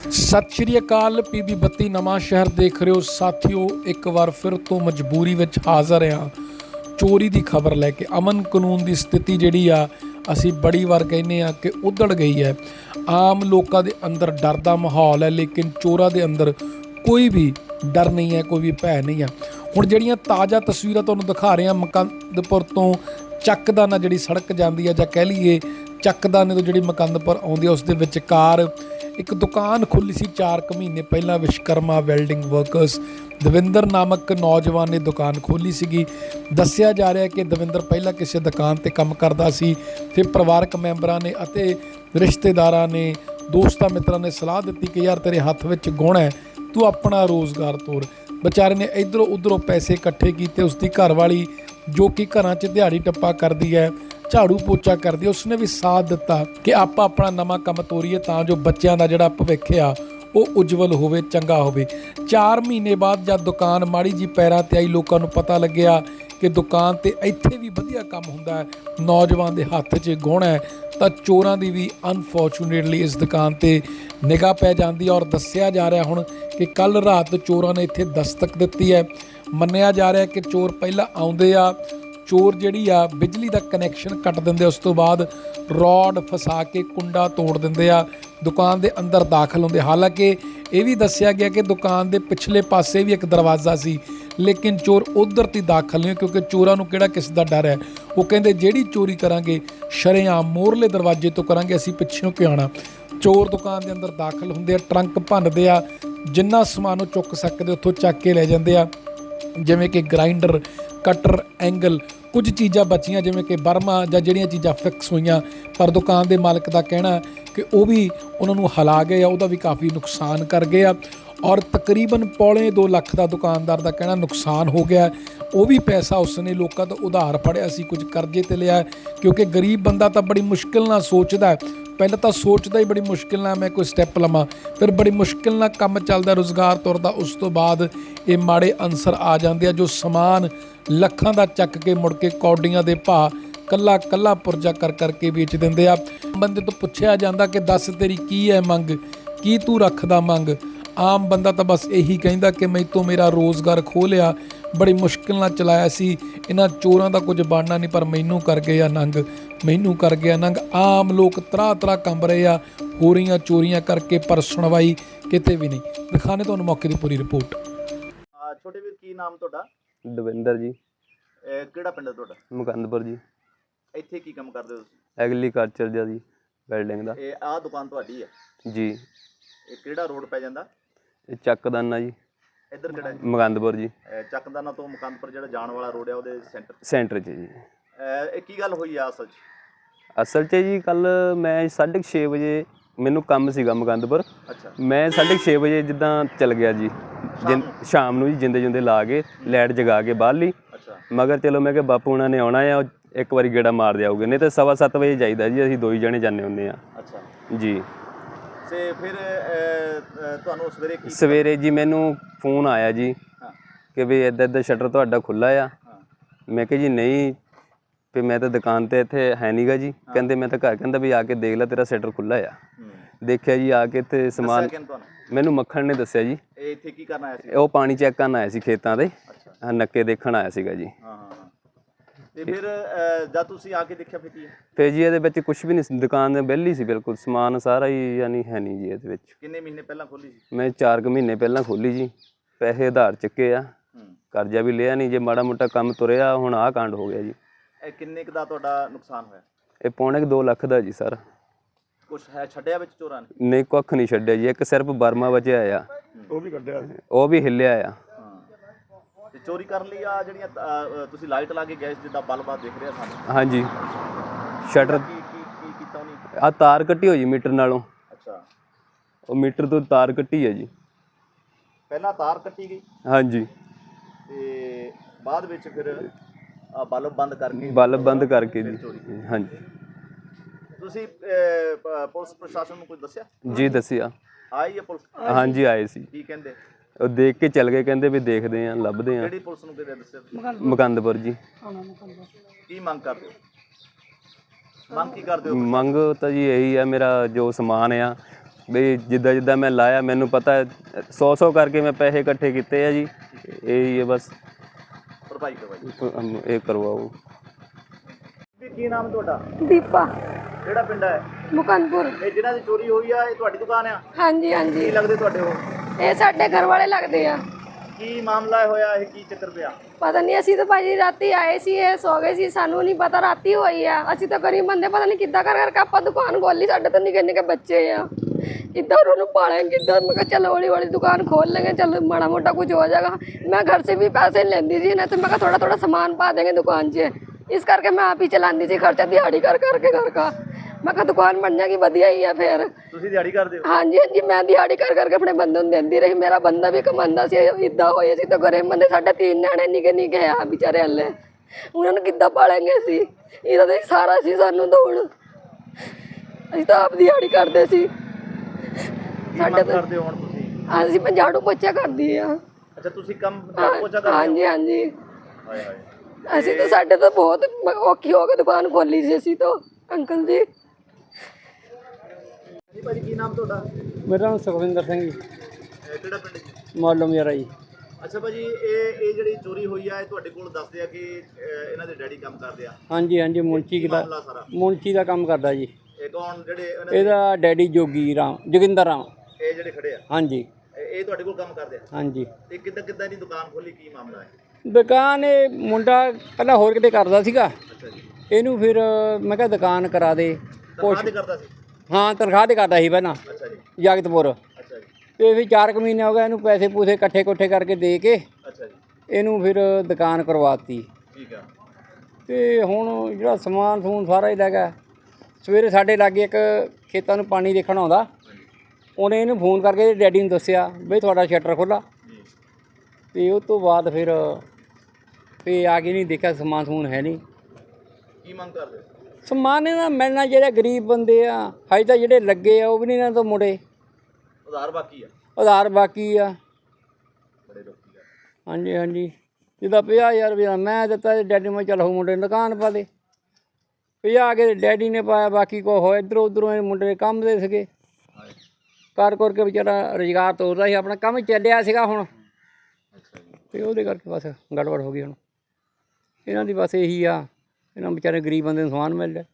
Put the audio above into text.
ਸਤਿ ਸ਼੍ਰੀ ਅਕਾਲ, ਪੀਬੀ ਬੱਤੀ ਨਵਾਂ ਸ਼ਹਿਰ ਦੇਖ ਰਹੇ ਹੋ। ਸਾਥੀਓ, ਇੱਕ ਵਾਰ ਫਿਰ ਤੋਂ ਮਜਬੂਰੀ ਵਿੱਚ ਹਾਜ਼ਰ ਹਾਂ। ਚੋਰੀ ਦੀ ਖਬਰ ਲੈ ਕੇ ਅਮਨ ਕਾਨੂੰਨ ਦੀ ਸਥਿਤੀ ਜਿਹੜੀ ਆ, ਅਸੀਂ ਬੜੀ ਵਾਰ ਕਹਿੰਨੇ ਆ ਕਿ ਉਧੜ ਗਈ ਹੈ। ਆਮ ਲੋਕਾਂ ਦੇ ਅੰਦਰ ਡਰ ਦਾ ਮਾਹੌਲ ਹੈ, ਲੇਕਿਨ ਚੋਰਾਂ ਦੇ ਅੰਦਰ ਕੋਈ ਵੀ ਡਰ ਨਹੀਂ ਹੈ, ਕੋਈ ਵੀ ਭੈ ਨਹੀਂ ਹੈ। ਹੁਣ ਜਿਹੜੀਆਂ ਤਾਜ਼ਾ ਤਸਵੀਰਾਂ ਤੁਹਾਨੂੰ ਦਿਖਾ ਰਹੇ ਹਾਂ, ਮਕੰਦਪੁਰ ਤੋਂ ਚੱਕਦਾਨਾ ਜਿਹੜੀ ਸੜਕ ਜਾਂਦੀ ਹੈ, ਜਾਂ ਕਹਿ ਲਈਏ ਚੱਕਦਾਨੇ ਤੋਂ ਜਿਹੜੀ ਮਕੰਦਪੁਰ ਆਉਂਦੀ ਆ ਉਸ ਦੇ ਵਿਚਕਾਰ ਇੱਕ ਦੁਕਾਨ ਖੁੱਲੀ ਸੀ 4 ਕੁ ਮਹੀਨੇ ਪਹਿਲਾਂ ਵਿਸ਼ਕਰਮਾ ਵੈਲਡਿੰਗ ਵਰਕਰਸ। ਦਵਿੰਦਰ ਨਾਮਕ ਨੌਜਵਾਨ ਨੇ ਦੁਕਾਨ ਖੋਲੀ ਸੀਗੀ। ਦੱਸਿਆ ਜਾ ਰਿਹਾ ਕਿ ਦਵਿੰਦਰ ਪਹਿਲਾਂ ਕਿਸੇ ਦੁਕਾਨ ਤੇ ਕੰਮ ਕਰਦਾ ਸੀ, ਫਿਰ ਪਰਿਵਾਰਕ ਮੈਂਬਰਾਂ ਨੇ ਅਤੇ ਰਿਸ਼ਤੇਦਾਰਾਂ ਨੇ, ਦੋਸਤਾਂ ਮਿੱਤਰਾਂ ਨੇ ਸਲਾਹ ਦਿੱਤੀ ਕਿ ਯਾਰ ਤੇਰੇ ਹੱਥ ਵਿੱਚ ਗੁਣ ਹੈ, ਤੂੰ ਆਪਣਾ ਰੋਜ਼ਗਾਰ ਤੋਰ। ਵਿਚਾਰੇ ਨੇ ਇਧਰੋਂ ਉਧਰੋਂ ਪੈਸੇ ਇਕੱਠੇ ਕੀਤੇ ਉਸ ਦੀ ਘਰਵਾਲੀ ਜੋ ਕਿ ਘਰਾਂ 'ਚ ਦਿਹਾੜੀ ਟੱਪਾ ਕਰਦੀ ਹੈ ਝਾੜੂ ਪੋਚਾ ਕਰਦੀ ਹੈ ਉਸਨੇ ਵੀ ਸਾਥ ਦਿੱਤਾ ਕਿ ਆਪਾਂ ਆਪਣਾ ਨਵਾਂ ਕੰਮ ਤੋਰੀਏ ਤਾਂ ਜੋ ਬੱਚਿਆਂ ਦਾ ਜਿਹੜਾ ਭਵਿੱਖ ਆ, ਉਹ ਉਜਵਲ ਹੋਵੇ, ਚੰਗਾ ਹੋਵੇ। 4 ਮਹੀਨੇ ਬਾਅਦ ਜਦ ਦੁਕਾਨ ਮਾੜੀ ਜੀ ਪੈਰਾਂ ਤੇ ਆਈ, ਲੋਕਾਂ ਨੂੰ ਪਤਾ ਲੱਗਿਆ ਕਿ ਦੁਕਾਨ ਤੇ ਇੱਥੇ ਵੀ ਵਧੀਆ ਕੰਮ ਹੁੰਦਾ ਹੈ, ਨੌਜਵਾਨ ਦੇ ਹੱਥ 'ਚ ਗੁਣ ਹੈ, ਤਾਂ ਚੋਰਾਂ ਦੀ ਵੀ ਅਨਫੋਰਚੂਨੇਟਲੀ ਇਸ ਦੁਕਾਨ ਤੇ ਨਿਗਾਹ ਪੈ ਜਾਂਦੀ ਹੈ ਔਰ ਦੱਸਿਆ ਜਾ ਰਿਹਾ ਹੁਣ ਕਿ ਕੱਲ ਰਾਤ ਚੋਰਾਂ ਨੇ ਇੱਥੇ ਦਸਤਕ ਦਿੱਤੀ ਹੈ। ਮੰਨਿਆ ਜਾ ਰਿਹਾ ਕਿ ਚੋਰ ਪਹਿਲਾਂ ਆਉਂਦੇ ਆ ਚੋਰ ਜਿਹੜੀ ਆ, ਬਿਜਲੀ ਦਾ ਕਨੈਕਸ਼ਨ ਕੱਟ ਦਿੰਦੇ ਉਸ ਤੋਂ ਬਾਅਦ ਰੋਡ ਫਸਾ ਕੇ ਕੁੰਡਾ ਤੋੜ ਦਿੰਦੇ ਆ, ਦੁਕਾਨ ਦੇ ਅੰਦਰ ਦਾਖਲ ਹੁੰਦੇ ਹਾਲਾਂਕਿ ਇਹ ਵੀ ਦੱਸਿਆ ਗਿਆ ਕਿ ਦੁਕਾਨ ਦੇ ਪਿਛਲੇ ਪਾਸੇ ਵੀ ਇੱਕ ਦਰਵਾਜ਼ਾ ਸੀ, ਲੇਕਿਨ ਚੋਰ ਉਧਰ ਤੇ ਦਾਖਲ ਨਹੀਂ ਕਿਉਂਕਿ ਚੋਰਾਂ ਨੂੰ ਕਿਹੜਾ ਕਿਸ ਦਾ ਡਰ ਹੈ? ਉਹ ਕਹਿੰਦੇ, ਜਿਹੜੀ ਚੋਰੀ ਕਰਾਂਗੇ, ਸ਼ਰੇਆਮ ਮੋਰਲੇ ਦਰਵਾਜ਼ੇ ਤੋਂ ਕਰਾਂਗੇ, ਅਸੀਂ ਪਿੱਛੋਂ ਕਿਉਂ ਆਉਣਾ? ਚੋਰ ਦੁਕਾਨ ਦੇ ਅੰਦਰ ਦਾਖਲ ਹੁੰਦੇ ਆ, ਟਰੰਕ ਭੰਨਦੇ ਆ, ਜਿੰਨਾ ਸਮਾਨ ਉਹ ਚੁੱਕ ਸਕਦੇ ਉੱਥੋਂ ਚੱਕ ਕੇ ਲੈ ਜਾਂਦੇ ਆ। ਜਿਵੇਂ ਕਿ ਗ੍ਰਾਈਂਡਰ, ਕਟਰ, ਐਂਗਲ ਕੁਝ ਚੀਜ਼ਾਂ ਬਚੀਆਂ, ਜਿਵੇਂ ਕਿ ਬਰਮਾ ਜਾਂ ਜਿਹੜੀਆਂ ਚੀਜ਼ਾਂ ਫਿਕਸ ਹੋਈਆਂ, ਪਰ ਦੁਕਾਨ ਦੇ ਮਾਲਕ ਦਾ ਕਹਿਣਾ ਕਿ ਉਹ ਵੀ ਉਹਨਾਂ ਨੂੰ ਹਲਾ ਗਏ ਆ, ਉਹਦਾ ਵੀ ਕਾਫੀ ਨੁਕਸਾਨ ਕਰ ਗਏ ਆ। ਔਰ ਤਕਰੀਬਨ ਪੌਣੇ 2 ਲੱਖ ਦਾ ਦੁਕਾਨਦਾਰ ਦਾ ਕਹਿਣਾ ਨੁਕਸਾਨ ਹੋ ਗਿਆ। ਉਹ ਵੀ ਪੈਸਾ ਉਸਨੇ ਲੋਕਾਂ ਤੋਂ ਉਧਾਰ ਫੜਿਆ ਸੀ, ਕੁਝ ਕਰਜ਼ੇ ਤੇ ਲਿਆ। ਕਿਉਂਕਿ ਗਰੀਬ ਬੰਦਾ ਤਾਂ ਬੜੀ ਮੁਸ਼ਕਿਲ ਨਾਲ ਸੋਚਦਾ ਪਹਿਲਾਂ ਤਾਂ ਸੋਚਦਾ ਹੀ ਬੜੀ ਮੁਸ਼ਕਿਲ ਨਾਲ ਮੈਂ ਕੋਈ ਸਟੈਪ ਲਵਾਂ। ਫਿਰ ਬੜੀ ਮੁਸ਼ਕਿਲ ਨਾਲ ਕੰਮ ਚੱਲਦਾ, ਰੋਜ਼ਗਾਰ ਤੁਰਦਾ। ਉਸ ਤੋਂ ਬਾਅਦ ਇਹ ਮਾੜੇ ਅਨਸਰ ਆ ਜਾਂਦੇ ਆ, ਜੋ ਸਮਾਨ ਲੱਖਾਂ ਦਾ ਚੱਕ ਕੇ ਮੁੜ ਕੇ ਕੌਡੀਆਂ ਦੇ ਭਾਅ ਕੱਲਾ ਕੱਲਾ ਪੁਰਜਾ ਕਰ ਕਰਕੇ ਵੇਚ ਦਿੰਦੇ ਆ। ਬੰਦੇ ਤੋਂ ਪੁੱਛਿਆ ਜਾਂਦਾ ਕਿ ਦੱਸ ਤੇਰੀ ਕੀ ਹੈ ਮੰਗ? ਕੀ ਤੂੰ ਰੱਖਦਾ ਮੰਗ? ਆਮ ਬੰਦਾ ਤਾਂ ਬਸ ਇਹੀ ਕਹਿੰਦਾ ਕਿ ਮੈਂ ਤੋਂ ਮੇਰਾ ਰੋਜ਼ਗਾਰ ਖੋਹ ਲਿਆ। ਬੜੀ ਮੁਸ਼ਕਿਲ ਨਾਲ ਚਲਾਇਆ ਸੀ। ਇਹਨਾਂ ਚੋਰਾਂ ਦਾ ਕੁਝ ਬਣਨਾ ਨਹੀਂ ਪਰ ਮੈਨੂੰ ਕਰ ਗਏ ਆ ਨੰਗ। ਮੈਨੂੰ ਕਰ ਗਿਆ ਨੰਗ। ਆਮ ਲੋਕ ਤਰਾ ਤਰਾ ਕੰਬ ਰਹੇ ਆ। ਹੋ ਰਹੀਆਂ ਚੋਰੀਆਂ ਕਰਕੇ ਪਰ ਸੁਣਵਾਈ ਕਿਤੇ ਵੀ ਨਹੀਂ। ਦਿਖਾਣੇ ਤੁਹਾਨੂੰ ਮੌਕੇ ਦੀ ਪੂਰੀ ਰਿਪੋਰਟ। ਆ ਛੋਟੇ ਵੀਰ ਕੀ ਨਾਮ ਤੁਹਾਡਾ? ਦਵਿੰਦਰ ਜੀ। ਇਹ ਕਿਹੜਾ ਪਿੰਡ ਹੈ ਤੁਹਾਡਾ? ਮੁਕੰਦਪੁਰ ਜੀ। ਇੱਥੇ ਕੀ ਕੰਮ ਕਰਦੇ ਹੋ ਤੁਸੀਂ? ਐਗਰੀਕਲਚਰ ਦਾ ਜੀ ਬਿਲਡਿੰਗ ਦਾ। ਇਹ ਆਹ ਦੁਕਾਨ ਤੁਹਾਡੀ ਹੈ ਜੀ। ਇਹ ਕਿਹੜਾ ਰੋਡ ਪੈ ਜਾਂਦਾ? ਇਹ ਚੱਕਦਾਨਾ ਜੀ। ਇੱਧਰ ਕਿਹੜਾ ਹੈ? ਮੁਕੰਦਪੁਰ ਜੀ। ਚੱਕਦਾਨਾ ਤੋਂ ਮੁਕੰਦਪੁਰ ਜਿਹੜਾ ਜਾਣ ਵਾਲਾ ਰੋਡ ਹੈ ਉਹਦੇ ਸੈਂਟਰ ਸੈਂਟਰ 'ਚ ਜੀ। ਇਹ ਕੀ ਗੱਲ ਹੋਈ ਆ ਅਸਲ 'ਚ? ਅਸਲ 'ਚ ਜੀ ਕੱਲ ਮੈਂ 6:30 ਵਜੇ ਮੈਨੂੰ ਕੰਮ ਸੀਗਾ ਮੁਕੰਦਪੁਰ। ਅੱਛਾ। ਮੈਂ 6:30 ਵਜੇ ਜਿੱਦਾਂ ਚੱਲ ਗਿਆ ਜੀ। ਜਿੰ- ਸ਼ਾਮ ਨੂੰ ਜੀ ਜਿੰਦੇ ਜਿੰਦੇ ਲਾ ਕੇ ਲਾਈਟ ਜਗਾ ਕੇ ਬਾਹਰ ਲਈ। ਅੱਛਾ। ਮਗਰ ਚਲੋ ਮੈਂ ਕਿ ਬਾਪੂ ਉਹਨਾਂ ਨੇ ਆਉਣਾ ਆ ਉਹ ਇੱਕ ਵਾਰੀ ਗੇੜਾ ਮਾਰ ਦਿਆਉਗੇ ਨਹੀਂ ਤੇ ਸਵਾ ਸੱਤ ਵਜੇ ਜਾਈਦਾ ਜੀ ਅਸੀਂ ਦੋ ਹੀ ਜਣੇ ਜਾਂਦੇ ਹੁੰਦੇ ਆ। ਅੱਛਾ। ਜੀ। ਤੇ ਫਿਰ ਅਹ, ਅਹ, ਤੁਹਾਨੂੰ ਸਵੇਰੇ ਕੀ ਸਵੇਰੇ ਜੀ ਮੈਨੂੰ ਫੋਨ ਆਇਆ ਜੀ ਹਾਂ। ਕਿ ਵੀ ਇੱਦਾਂ ਇੱਦਾਂ ਸ਼ਟਰ ਤੁਹਾਡਾ ਖੁੱਲਾ ਆ। ਹਾਂ। ਮੈਂ ਕਿਹਾ ਜੀ ਨਹੀਂ ਵੀ ਮੈਂ ਤਾਂ ਦੁਕਾਨ ਤੇ ਇੱਥੇ ਹੈ ਨਹੀਂਗਾ ਜੀ। ਕਹਿੰਦੇ ਮੈਂ ਤਾਂ ਘਰ ਕਹਿੰਦਾ ਵੀ ਆ ਕੇ ਦੇਖ ਲੈ ਤੇਰਾ ਸ਼ਟਰ ਖੁੱਲਾ ਆ। ਹੂੰ। ਦੇਖਿਆ ਜੀ ਆ ਕੇ ਇੱਥੇ ਸਮਾਨ ਸੈਕਿੰਡ ਤੁਹਾਨੂੰ? ਮੈਨੂੰ ਮੱਖਣ ਨੇ ਦੱਸਿਆ ਜੀ। ਇਹ ਇੱਥੇ ਕੀ ਕਰਨ ਆਇਆ ਸੀ? ਉਹ ਪਾਣੀ ਚੈੱਕ ਕਰਨ ਆਇਆ ਸੀ ਖੇਤਾਂ ਦੇ। ਅੱਛਾ। ਨੱਕੇ ਦੇਖਣ ਆਇਆ ਸੀਗਾ ਜੀ। ਹਾਂ ਹਾਂ ਹਾਂ। ਤੇ ਫਿਰ ਅਹ, ਜਦ ਤੁਸੀਂ ਆ ਕੇ ਦੇਖਿਆ ਫਿਰ ਕੀ ਹੈ? ਫਿਰ ਜੀ ਇਹਦੇ ਵਿੱਚ ਕੁਝ ਵੀ ਨਹੀਂ ਸੀ ਦੁਕਾਨ ਦੇ ਵਿਹਲੀ ਸੀ ਬਿਲਕੁਲ ਸਮਾਨ ਸਾਰਾ ਹੀ ਯਾਨੀ ਹੈ ਨਹੀਂ ਜੀ ਇਹਦੇ ਵਿੱਚ। ਕਿੰਨੇ ਮਹੀਨੇ ਪਹਿਲਾਂ ਖੋਲੀ ਸੀ? ਮੈਂ 4 ਕੁ ਮਹੀਨੇ ਪਹਿਲਾਂ ਖੋਲੀ ਜੀ ਪੈਸੇ ਉਧਾਰ ਚੁੱਕੇ ਆ ਹੂੰ। ਕਰਜ਼ਾ ਵੀ ਲਿਆ ਨਹੀਂ ਜੇ ਮਾੜਾ ਮੋਟਾ ਕੰਮ ਤੁਰਿਆ ਹੁਣ ਆਹ ਕਾਂਡ ਹੋ ਗਿਆ ਜੀ। ਇਹ ਕਿੰਨੇ ਕੁ ਦਾ ਤੁਹਾਡਾ ਨੁਕਸਾਨ ਹੋਇਆ? ਇਹ ਪੌਣੇ 2 ਲੱਖ ਦਾ ਜੀ ਸਰ। ਕੁਝ ਹੈ ਛੱਡਿਆ ਵਿੱਚ ਚੋਰਾਂ ਨੇ? ਨਹੀਂ ਕੁੱਖ ਨਹੀਂ ਛੱਡਿਆ ਜੀ ਇੱਕ ਸਿਰਫ ਬਰਮਾ ਬਚਿਆ ਆ। ਉਹ ਵੀ ਕੱਢਿਆ ਉਹ ਵੀ ਹਿੱਲਿਆ ਆ। ਤੇ ਚੋਰੀ ਕਰਨ ਲਈ ਆ ਜਿਹੜੀਆਂ ਅ, ਅ, ਤੁਸੀਂ ਲਾਈਟ ਲਾ ਕੇ ਗਏ ਸੀ, ਜਿੱਦਾਂ ਬਲਬਾ ਦਿਖ ਰਿਹਾ ਸਾਨੂੰ? ਹਾਂਜੀ। ਸ਼ਟਰ ਕੀ ਕੀ ਕੀ ਕੀਤਾ ਉਹਨੇ? ਆ ਤਾਰ ਕੱਟੀ ਹੋਈ ਮੀਟਰ ਨਾਲੋਂ। ਅੱਛਾ। ਉਹ ਮੀਟਰ ਤੋਂ ਤਾਰ ਕੱਟੀ ਹੈ ਜੀ। ਪਹਿਲਾਂ ਤਾਰ ਕੱਟੀ ਗਈ? ਹਾਂਜੀ। ਤੇ ਬਾਅਦ ਵਿੱਚ ਫਿਰ ਆ ਬਲਬ ਬੰਦ ਕਰਕੇ ਬਲਬ ਬੰਦ ਕਰਕੇ ਜੀ। ਹਾਂਜੀ। ਤੁਸੀਂ ਅ, ਪ- ਪੁਲਿਸ ਪ੍ਰਸ਼ਾਸਨ ਨੂੰ ਕੁਝ ਦੱਸਿਆ? ਜੀ ਦੱਸਿਆ। ਆਈ ਹੈ ਪੁਲਿਸ? ਹਾਂਜੀ ਆਏ ਸੀ। ਕੀ ਕਹਿੰਦੇ? ਉਹ ਦੇਖ ਕੇ ਚੱਲ ਗਏ ਕਹਿੰਦੇ ਵੀ ਦੇਖਦੇ ਆ ਲੱਭਦੇ ਆ। ਕਿਹੜੀ ਪੁਲਿਸ ਨੂੰ ਕਿਹਦੇ ਦੱਸਿਆ? ਤੁਸੀਂ? ਮੁਕੰਦਪੁਰ ਜੀ। ਕੀ ਮੰਗ ਕਰਦੇ ਹੋ? ਮੰਗ ਕੀ ਕਰਦੇ ਹੋ ਮੰਗ ਤਾਂ ਜੀ ਇਹੀ ਆ ਮੇਰਾ ਜੋ ਸਮਾਨ ਆ ਬਈ ਜਿੱਦਾਂ ਜਿੱਦਾਂ ਮੈਂ ਲਾਇਆ ਮੈਨੂੰ ਪਤਾ 100 100 ਕਰਕੇ ਮੈਂ ਪੈਸੇ ਇਕੱਠੇ ਕੀਤੇ ਆ ਜੀ। ਇਹ ਹੀ ਬਸ। ਭਰਪਾਈ ਕਰਵਾਈ ਇਹ ਕਰਵਾਓ। ਵੀ ਕੀ ਨਾਮ ਤੁਹਾਡਾ? ਦੀਪਾ। ਕਿਹੜਾ ਪਿੰਡ ਹੈ? ਮੁਕੰਦਪੁਰ। ਇਹ ਜਿਹਨਾਂ ਦੀ ਚੋਰੀ ਹੋਈ ਆ ਇਹ ਤੁਹਾਡੀ ਦੁਕਾਨ ਆ? ਹਾਂਜੀ ਕੀ ਹਾਂਜੀ ਲੱਗਦੇ ਤੁਹਾਡੇ ਉਹ ਇਹ ਸਾਡੇ ਘਰ ਵਾਲੇ ਲੱਗਦੇ ਆ। ਕੀ ਮਾਮਲਾ ਹੋਇਆ? ਇਹ ਕੀ ਚੱਕਰ ਪਿਆ? ਪਤਾ ਨਹੀਂ ਅਸੀਂ ਤਾਂ ਭਾਜੀ ਰਾਤੀ ਆਏ ਸੀ ਇਹ ਸੋ ਗਏ ਸੀ ਸਾਨੂੰ ਨਹੀਂ ਪਤਾ ਰਾਤੀ ਹੋਈ ਆ। ਅਸੀਂ ਤਾਂ ਗਰੀਬ ਬੰਦੇ ਪਤਾ ਨਹੀਂ ਕਿੱਦਾਂ ਕਰ ਕਰਕੇ ਆਪਾਂ ਦੁਕਾਨ ਖੋਲੀ ਸਾਡੇ ਤਾਂ ਨਿੱਕੇ ਨਿੱਕੇ ਬੱਚੇ ਆ। ਕਿੱਦਾਂ ਉਹਨਾਂ ਨੂੰ ਪਾਲਾਂ ਕਿੱਦਾਂ? ਮੈਂ ਕਿਹਾ ਚਲ ਹੌਲੀ ਹੌਲੀ ਦੁਕਾਨ ਖੋਲ ਲਾਂਗੇ ਚਲ ਮਾੜਾ ਮੋਟਾ ਕੁਝ ਹੋ ਜਾਏਗਾ। ਮੈਂ ਘਰ ਸੇ ਵੀ ਪੈਸੇ ਲੈਂਦੀ ਸੀ ਨਾ ਤੇ ਮੈਂ ਕਿਹਾ ਥੋੜਾ ਥੋੜਾ ਸਮਾਨ ਪਾ ਦੇਂਗੇ ਦੁਕਾਨ 'ਚ। ਇਸ ਕਰਕੇ ਮੈਂ ਆਪ ਹੀ ਚਲਾਉਂਦੀ ਸੀ ਖਰਚਾ ਦਿਹਾੜੀ ਕਰ ਕਰਕੇ ਘਰ ਦਾ। ਮੈਂ ਕਿਹਾ ਦੁਕਾਨ ਬਣ ਜਾਏਗੀ ਵਧੀਆ ਹੀ ਆ ਫਿਰ। ਤੁਸੀਂ ਦਿਹਾੜੀ ਕਰਦੇ ਹੋ? ਹਾਂਜੀ ਹਾਂਜੀ ਮੈਂ ਦਿਹਾੜੀ ਕਰ ਕਰਕੇ ਆਪਣੇ ਬੰਦੇ ਨੂੰ ਦਿੰਦੀ ਰਹੀ। ਮੇਰਾ ਬੰਦਾ ਵੀ ਕਮਾਉਂਦਾ ਸੀ ਇਦਾਂ ਹੋਏ ਸੀ ਤਾਂ ਘਰੇ ਬੰਦੇ ਸਾਡੇ ਤਿੰਨ ਨਿਆਣੇ ਨਿੱਕੇ ਨਿੱਕੇ ਆ ਵਿਚਾਰੇ ਹੱਲੇ। ਉਹਨਾਂ ਨੂੰ ਕਿੱਦਾਂ ਪਾਲਾਂਗੇ ਸੀ ਇਹਦਾ ਤਾਂ ਸਾਰਾ ਸੀ ਸਾਨੂੰ ਹੁਣ ਅਸੀਂ ਤਾਂ ਆਪ ਦਿਹਾੜੀ ਕਰਦੇ ਸੀ। ਸਾਡੇ ਤਾਂ ਕਰਦੇ ਹੋ ਹੁਣ ਤੁਸੀਂ? ਅਸੀਂ ਝਾੜੂ ਪੋਚਾ ਕਰਦੀ ਆ। ਅੱਛਾ ਤੁਸੀਂ ਕੰਮ ਪੋਚਾ ਕਰਦੇ ਹਾਂਜੀ ਹਾਂਜੀ। ਹਾਏ ਹਾਏ। ਅਸੀਂ ਤਾਂ ਸਾਡੇ ਤਾਂ ਬਹੁਤ ਔਖੀ ਹੋ ਕੇ ਦੁਕਾਨ ਖੋਲੀ ਸੀ ਅਸੀਂ ਤਾਂ ਅੰਕਲ ਜੀ। ਜੀ ਭਾਜੀ ਕੀ ਨਾਮ ਤੁਹਾਡਾ? ਮੇਰਾ ਨਾਮ ਸੁਖਵਿੰਦਰ ਸਿੰਘ ਜੀ। ਇਹ ਕਿਹੜਾ ਪਿੰਡ ਜੀ? ਮਾਲੂਮ ਯਾਰਾ ਜੀ। ਅੱਛਾ ਭਾਜੀ ਇਹ ਇਹ ਜਿਹੜੀ ਚੋਰੀ ਹੋਈ ਆ ਇਹ ਤੁਹਾਡੇ ਕੋਲ ਦੱਸਦੇ ਆ ਕਿ ਅਹ, ਇਹਨਾਂ ਦੇ ਡੈਡੀ ਕੰਮ ਕਰਦੇ ਆ? ਹਾਂਜੀ ਹਾਂਜੀ ਮੁੰਚੀ ਦਾ ਮਾਮਲਾ ਸਾਰਾ? ਮੁੰਚੀ ਦਾ ਕੰਮ ਕਰਦਾ ਜੀ। ਇਹ ਕੌਣ? ਜਿਹੜੇ ਇਹਨਾਂ ਦੇ- ਇਹਦਾ ਡੈਡੀ ਜੋਗੀ ਰਾਮ ਜੋਗਿੰਦਰ ਰਾਮ। ਇਹ ਜਿਹੜੇ ਖੜੇ ਆ? ਹਾਂਜੀ। ਇਹ ਇਹ ਤੁਹਾਡੇ ਕੋਲ ਕੰਮ ਕਰਦੇ ਆ? ਹਾਂਜੀ। ਤੇ ਕਿੱਦਾਂ ਕਿੱਦਾਂ ਦੀ ਦੁਕਾਨ ਖੋਲੀ? ਕੀ ਮਾਮਲਾ ਹੈ? ਦੁਕਾਨ ਇਹ ਮੁੰਡਾ ਪਹਿਲਾਂ ਹੋਰ ਕਿਤੇ ਕਰਦਾ ਸੀਗਾ। ਅੱਛਾ ਜੀ। ਇਹਨੂੰ ਫਿਰ ਮੈਂ ਕਿਹਾ ਦੁਕਾਨ ਕਰਾ ਦੇ ਤੇ ਕਰਦਾ ਸੀ? ਹਾਂ ਤਨਖਾਹ ਤੇ ਕਰਦਾ ਸੀ ਪਹਿਲਾਂ ਅੱਛਾ ਜੀ। ਜਗਤਪੁਰ। ਅੱਛਾ ਜੀ। ਤੇ ਫਿਰ 4 ਕੁ ਮਹੀਨੇ ਹੋ ਗਏ ਇਹਨੂੰ ਪੈਸੇ ਪੂਸੇ ਇਕੱਠੇ ਇਕੱਠੇ ਕਰਕੇ ਦੇ ਕੇ ਅੱਛਾ ਜੀ। ਇਹਨੂੰ ਫਿਰ ਦੁਕਾਨ ਕਰਵਾਤੀ। ਠੀਕ ਆ। ਤੇ ਹੁਣ ਜਿਹੜਾ ਸਮਾਨ ਸਮੂਨ ਸਾਰਾ ਹੀ ਲੈ ਗਿਆ। ਸਵੇਰੇ ਸਾਡੇ ਲਾਗੇ ਇੱਕ ਖੇਤਾਂ ਨੂੰ ਪਾਣੀ ਦੇਖਣ ਆਉਂਦਾ। ਉਹਨੇ ਇਹਨੂੰ ਫੋਨ ਕਰਕੇ ਡੈਡੀ ਨੂੰ ਦੱਸਿਆ ਬਈ ਤੁਹਾਡਾ ਸ਼ਟਰ ਖੋਲਾ ਤੇ ਉਹ ਤੋਂ ਬਾਅਦ ਫਿਰ ਫੇ ਆ ਕੇ ਨਹੀਂ ਦੇਖਿਆ ਸਮਾਨ ਸਮੂਨ ਹੈ ਨਹੀਂ। ਕੀ ਮੰਗ ਕਰਦੇ? ਸਮਾਨ ਇਹਨਾਂ ਦਾ ਮਿਲਣਾ ਜਿਹੜੇ ਗਰੀਬ ਬੰਦੇ ਆ ਹਜੇ ਤਾਂ ਜਿਹੜੇ ਲੱਗੇ ਆ ਉਹ ਵੀ ਨਹੀਂ ਇਹਨਾਂ ਤੋਂ ਮੁੜੇ। ਉਧਾਰ ਬਾਕੀ ਆ। ਉਧਾਰ ਬਾਕੀ ਆ। ਬੜੇ ਲੋਕੀ ਆ। ਹਾਂਜੀ ਹਾਂਜੀ। ਜਿਹਦਾ 50000 ਰੁਪਇਆ ਮੈਂ ਦਿੱਤਾ ਤੇ ਡੈਡੀ ਮੈਂ ਚੱਲ ਹੋ ਮੁੰਡੇ ਨੂੰ ਦੁਕਾਨ ਪਾ ਦੇ। ਪੰਜਾਹ ਕੇ ਡੈਡੀ ਨੇ ਪਾਇਆ ਬਾਕੀ ਕੋ ਹੋ ਇਧਰੋਂ ਉਧਰੋਂ ਇਹ ਮੁੰਡੇ ਕੰਮ ਦੇ ਹਾਏ ਕਰ ਕਰ ਕੇ ਵਿਚਾਰਾ ਰੁਜ਼ਗਾਰ ਤੋਰਦਾ ਸੀ ਆਪਣਾ ਕੰਮ ਚੱਲਿਆ ਸੀਗਾ ਹੁਣ। ਤੇ ਉਹਦੇ ਕਰਕੇ ਬਸ ਗੜਬੜ ਹੋ ਗਈ ਹੁਣ। ਇਹਨਾਂ ਦੀ ਬਸ ਇਹੀ ਆ। ਇਹਨਾਂ ਵਿਚਾਰੇ ਗਰੀਬ ਬੰਦੇ ਨੂੰ ਸਮਾਨ ਮਿਲ ਜਾਏ।